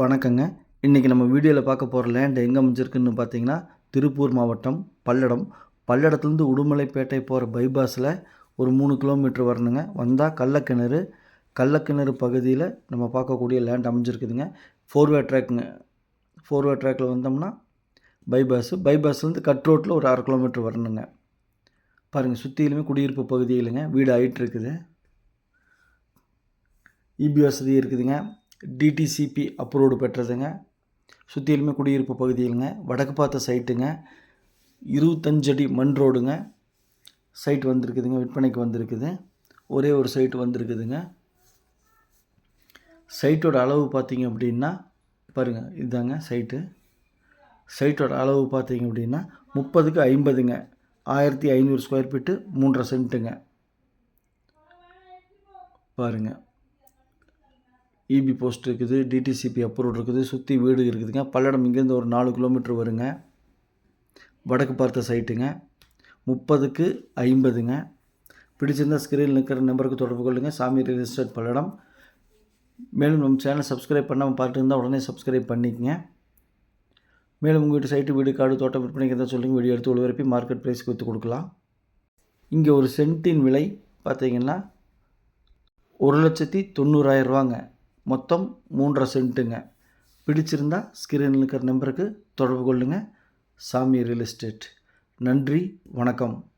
வணக்கங்க. இன்றைக்கி நம்ம வீடியோவில் பார்க்க போகிற லேண்ட் எங்கே அமைஞ்சிருக்குன்னு பார்த்தீங்கன்னா திருப்பூர் மாவட்டம் பல்லடம். பல்லடத்துலேருந்து உடுமலைப்பேட்டை போகிற பைபாஸில் ஒரு மூணு கிலோமீட்டர் வரணுங்க. வந்தால் கள்ளக்கிணறு. கள்ளக்கிணறு பகுதியில் நம்ம பார்க்கக்கூடிய லேண்ட் அமைஞ்சிருக்குதுங்க. ஃபோர்வே ட்ராக்குங்க ஃபோர்வே ட்ராக்கில் வந்தோம்னா பைபாஸு பைபாஸ்லேருந்து கட் ரோட்டில் ஒரு அரை கிலோமீட்டர் வரணுங்க. பாருங்கள் சுற்றிலுமே குடியிருப்பு பகுதியிலுங்க. வீடு ஆயிட்டு இருக்குது இபி வசதி இருக்குதுங்க. டிடிசிபி அப்ரூவ்டு பெற்றதுங்க. சுற்றிலுமே குடியிருப்பு பகுதியிலுங்க. வடக்கு பார்த்த சைட்டுங்க இருபத்தஞ்சடி மண் ரோடுங்க. சைட் வந்திருக்குதுங்க. விற்பனைக்கு வந்திருக்குது. ஒரே ஒரு சைட் வந்திருக்குதுங்க. சைட்டோட அளவு பார்த்தீங்க அப்படின்னா பாருங்கள் இதுதாங்க சைட்டு சைட்டோட அளவு பார்த்தீங்க அப்படின்னா முப்பதுக்கு ஐம்பதுங்க. ஆயிரத்தி ஐநூறு ஸ்கொயர் ஃபீட்டு மூன்றரை சென்ட்டுங்க பாருங்கள் இபி போஸ்ட் இருக்குது டிடிசிபி அப்ரூவ் இருக்குது சுற்றி வீடு இருக்குதுங்க. பல்லடம் இங்கேருந்து ஒரு நாலு கிலோமீட்டர் வருங்க. வடக்கு பார்த்த சைட்டுங்க முப்பதுக்கு ஐம்பதுங்க. பிடிச்சிருந்தால் ஸ்க்ரீனில் இருக்கிற நம்பருக்கு தொடர்பு கொள்ளுங்கள் சாமி ரியல் எஸ்டேட் பல்லடம். மேலும் நம்ம சேனல் சப்ஸ்கிரைப் பண்ணாமல் பார்த்துட்டு இருந்தால் உடனே சப்ஸ்கிரைப் பண்ணிக்கங்க. மேலும் உங்கள் வீட்டு சைட்டு வீடு காடு தோட்டம் விற்பனைக்கு இருந்தால் சொல்லுங்கள் வீடியோ எடுத்து ஒளிபரப்பி மார்க்கெட் ப்ரைஸ்க்கு விற்று கொடுக்கலாம். இங்கே ஒரு சென்ட்டின் விலை பார்த்தீங்கன்னா ஒரு லட்சத்தி தொண்ணூறாயிரரூவாங்க மொத்தம் மூன்றரை சென்ட்டுங்க. பிடிச்சிருந்தா ஸ்கிரீனில் இருக்கிற நம்பருக்கு தொடர்பு கொள்ளுங்கள் சாமி ரியல் எஸ்டேட் நன்றி வணக்கம்.